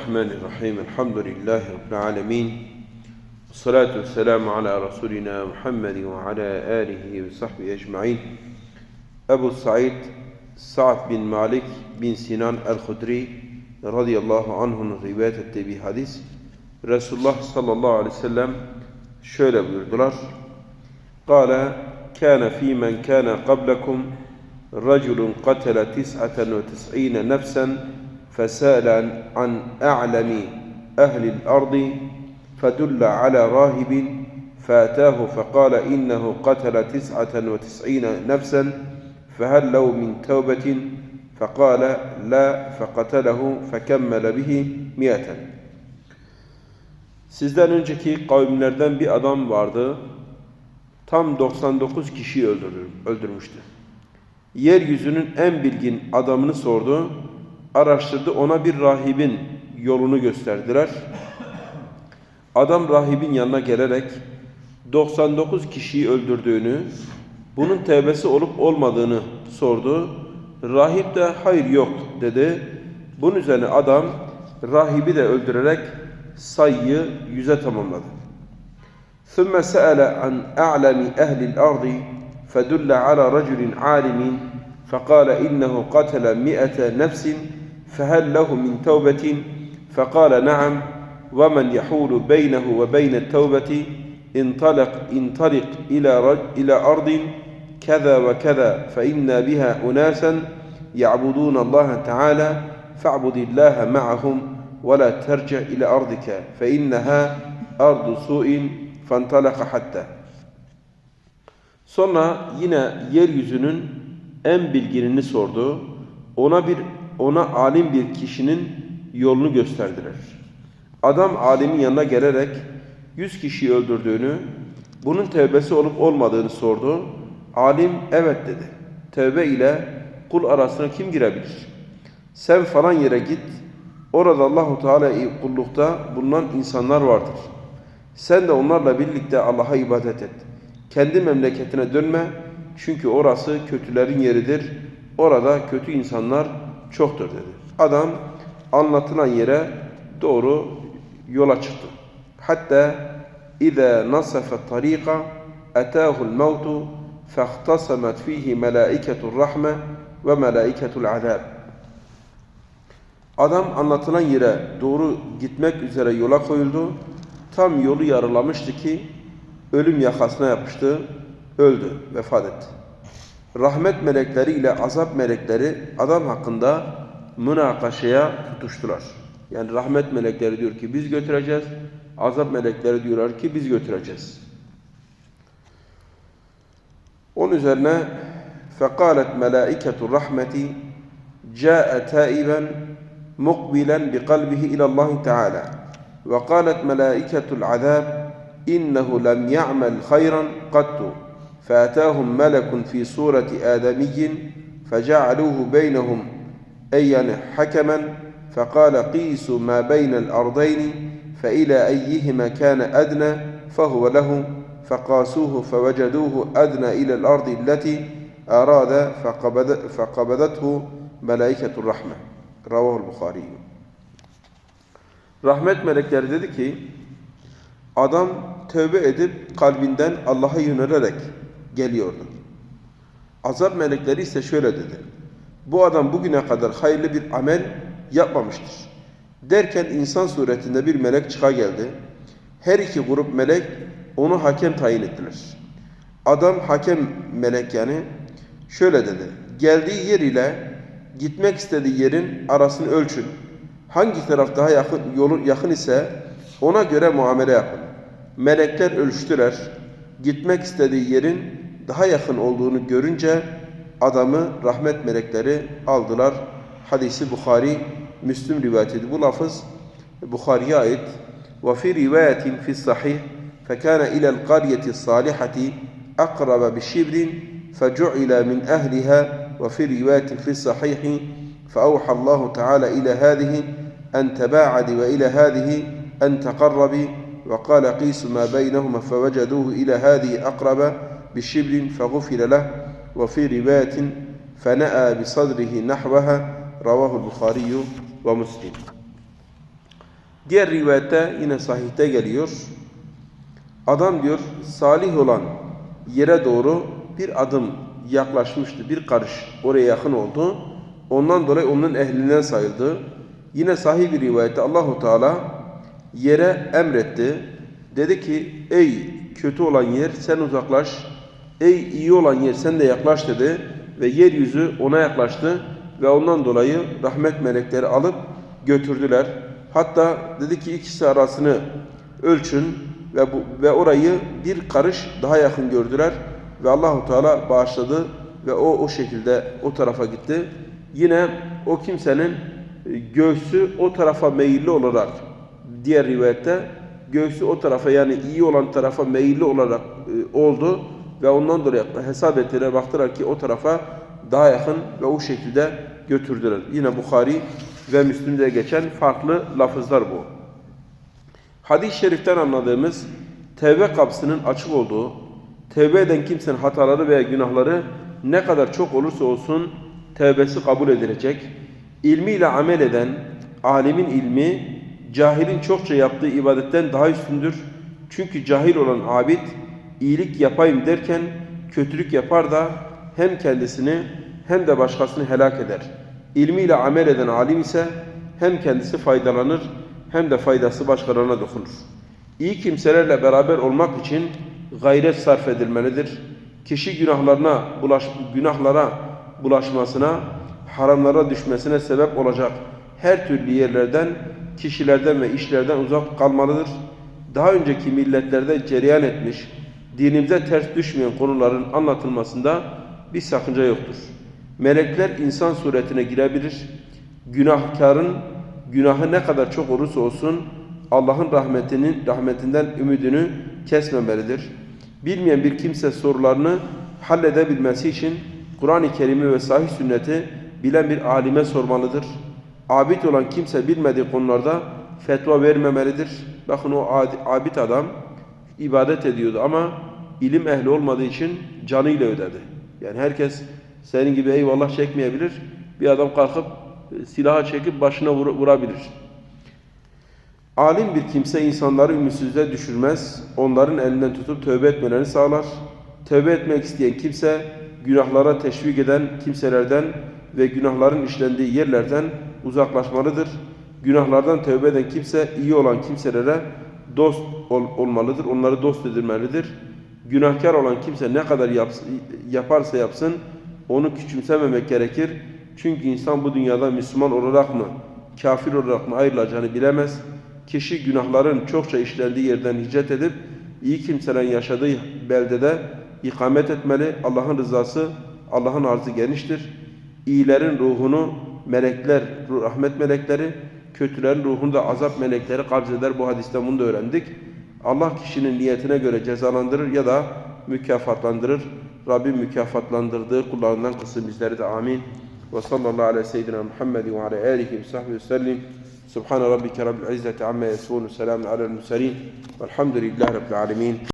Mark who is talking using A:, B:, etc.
A: الرحمن الرحيم. الحمد لله رب العالمين. والصلاة والسلام على رسولنا محمد وعلى آله وصحبه أجمعين. أبو سعيد سعد بن مالك بن سنان الخدري رضي الله عنه رواية التبي حديث. رسول الله صلى الله عليه وسلم sellem أبو الدرار قال كان في من كان قبلكم رجل قتل تسعة وتسعين نفساً فسأل عن, عن أعلم أهل الأرض فدل على راهب فأتاه فقال إنه قتل تسعة وتسعين نفسا فهل له من توبة فقال لا فقتله فكمل به مئة Sizden önceki kavimlerden bir adam vardı. Tam 99 kişiyi öldürür, öldürmüştü. Yeryüzünün en bilgin adamını sordu. Araştırdı ona bir rahibin yolunu gösterdiler. Adam rahibin yanına gelerek 99 kişiyi öldürdüğünü, bunun tevbesi olup olmadığını sordu. Rahip de hayır yok dedi. Bunun üzerine adam rahibi de öldürerek sayıyı yüze tamamladı. ثُمَّ سَأَلَ عَنْ أَعْلَمِ أَهْلِ الْأَرْضِ فدل على رجل عالم فقال إنه قتل مئة نفس فهل له من توبة فقال نعم ومن يحول بينه وبين التوبة انطلق انطلق إلى رج إلى أرض كذا وكذا فإن بها أناسا يعبدون الله تعالى فاعبد الله معهم ولا ترجع إلى أرضك فإنها أرض سوء فانطلق حتى Sonra yine yeryüzünün en bilginini sordu. Ona bir ona alim bir kişinin yolunu gösterdiler. Adam alimin yanına gelerek yüz kişiyi öldürdüğünü, bunun tevbesi olup olmadığını sordu. Alim evet dedi. Tevbe ile kul arasına kim girebilir? Sen falan yere git. Orada Allahu Teala kullukta bulunan insanlar vardır. Sen de onlarla birlikte Allah'a ibadet et. Kendi memleketine dönme çünkü orası kötülerin yeridir. Orada kötü insanlar çoktur dedi. Adam anlatılan yere doğru yola çıktı. Hatta nasafa tariqa atahu al-maut fahtasamat fihi malaiketu'r rahme ve malaiketul azab. Adam anlatılan yere doğru gitmek üzere yola koyuldu. Tam yolu yarılamıştı ki ölüm yakasına yapıştı, öldü, vefat etti Rahmet melekleri ile azap melekleri adam hakkında münakaşaya tutuştular. Yani rahmet melekleri diyor ki biz götüreceğiz, azap melekleri diyorlar ki biz götüreceğiz. Onun üzerine فَقَالَتْ مَلَائِكَةُ الرَّحْمَةِ جَاءَ تَائِبًا مُقْبِلًا بِقَلْبِهِ إِلَى اللّٰهِ تَعَالَى وَقَالَتْ مَلَائِكَةُ الْعَذَابِ إنه لم يعمل خيرا قط فأتاهم ملك في صورة آدمي فجعلوه بينهم أي حكما فقال قيسوا ما بين الأرضين فإلى أيهما كان أدنى فهو له فقاسوه فوجدوه أدنى إلى الأرض التي أراد فقبض فقبضته ملائكة الرحمة. رواه البخاري. Rahmet melekleri dedi ki Adam tövbe edip kalbinden Allah'a yönelerek geliyordu. Azap melekleri ise şöyle dedi. Bu adam bugüne kadar hayırlı bir amel yapmamıştır. Derken insan suretinde bir melek çıka geldi. Her iki grup melek onu hakem tayin ettiler. Adam hakem melek yani şöyle dedi. Geldiği yer ile gitmek istediği yerin arasını ölçün. Hangi taraf daha yakın, yolu yakın ise ona göre muamele yapın. Melekler ölçtüler. Gitmek istediği yerin daha yakın olduğunu görünce adamı rahmet melekleri aldılar. Hadisi Bukhari, Müslüm rivayet ediyor. Bu lafız Bukhari'ye ait. Fi rivayetin fi sahih فكان إلى القرية الصالحة أقرب بشبر فجعل من أهلها وفي رواية في الصحيح فأوحى الله تعالى إلى هذه أن تباعد وإلى هذه أن تقربي وقال قيس ما بينهما فوجدوه إلى هذه أقرب بشبر فغفر له وفي رواية فنأى بصدره نحوها رواه البخاري ومسلم Diğer rivayette yine sahihte geliyor. Adam diyor salih olan yere doğru bir adım yaklaşmıştı. Bir karış oraya yakın oldu. Ondan dolayı onun ehlinden sayıldı. Yine sahih bir rivayette Allahu Teala yere emretti. Dedi ki ey kötü olan yer sen uzaklaş. Ey iyi olan yer sen de yaklaş dedi. Ve yeryüzü ona yaklaştı. Ve ondan dolayı rahmet melekleri alıp götürdüler. Hatta dedi ki ikisi arasını ölçün ve bu ve orayı bir karış daha yakın gördüler ve Allahu Teala bağışladı ve o o şekilde o tarafa gitti. Yine o kimsenin e, göğsü o tarafa meyilli olarak diğer rivayette göğsü o tarafa yani iyi olan tarafa meyilli olarak e, oldu ve ondan dolayı hesap ettiler baktılar ki o tarafa daha yakın ve o şekilde götürdüler. Yine Bukhari ve Müslim'de geçen farklı lafızlar bu. Hadis-i şeriften anladığımız tevbe kapısının açık olduğu, tevbe eden kimsenin hataları veya günahları ne kadar çok olursa olsun tevbesi kabul edilecek. İlmiyle amel eden alimin ilmi cahilin çokça yaptığı ibadetten daha üstündür. Çünkü cahil olan abid iyilik yapayım derken kötülük yapar da hem kendisini hem de başkasını helak eder. İlmiyle amel eden alim ise hem kendisi faydalanır hem de faydası başkalarına dokunur. İyi kimselerle beraber olmak için gayret sarf edilmelidir. Kişi günahlarına bulaş, günahlara bulaşmasına, haramlara düşmesine sebep olacak her türlü yerlerden, kişilerden ve işlerden uzak kalmalıdır. Daha önceki milletlerde cereyan etmiş, dinimize ters düşmeyen konuların anlatılmasında bir sakınca yoktur. Melekler insan suretine girebilir. Günahkarın günahı ne kadar çok olursa olsun Allah'ın rahmetinin rahmetinden ümidini kesmemelidir. Bilmeyen bir kimse sorularını halledebilmesi için Kur'an-ı Kerim'i ve sahih sünneti bilen bir alime sormalıdır. Abid olan kimse bilmediği konularda fetva vermemelidir. Bakın o abid adam ibadet ediyordu ama ilim ehli olmadığı için canıyla ödedi. Yani herkes senin gibi eyvallah çekmeyebilir. Bir adam kalkıp e, silahı çekip başına vur vurabilir. Alim bir kimse insanları ümitsizliğe düşürmez. Onların elinden tutup tövbe etmelerini sağlar. Tövbe etmek isteyen kimse günahlara teşvik eden kimselerden ve günahların işlendiği yerlerden uzaklaşmalıdır. Günahlardan tövbe eden kimse iyi olan kimselere dost ol olmalıdır. Onları dost edilmelidir. Günahkar olan kimse ne kadar yaps yaparsa yapsın onu küçümsememek gerekir. Çünkü insan bu dünyada Müslüman olarak mı, kafir olarak mı ayrılacağını bilemez. Kişi günahların çokça işlendiği yerden hicret edip iyi kimselerin yaşadığı beldede ikamet etmeli. Allah'ın rızası, Allah'ın arzı geniştir. İyilerin ruhunu melekler, rahmet melekleri, kötülerin ruhunu da azap melekleri kabzeder. Bu hadisten bunu da öğrendik. Allah kişinin niyetine göre cezalandırır ya da mükafatlandırır. Rabbim mükafatlandırdığı kullarından kılsın bizleri de amin. Ve sallallahu aleyhi seyyidina Muhammed ve ala alihi ve sahbihi ve sellim. Subhane rabbike rabbil izzeti amma yasifun. Selamun alel murselin. Velhamdülillahi rabbil alemin.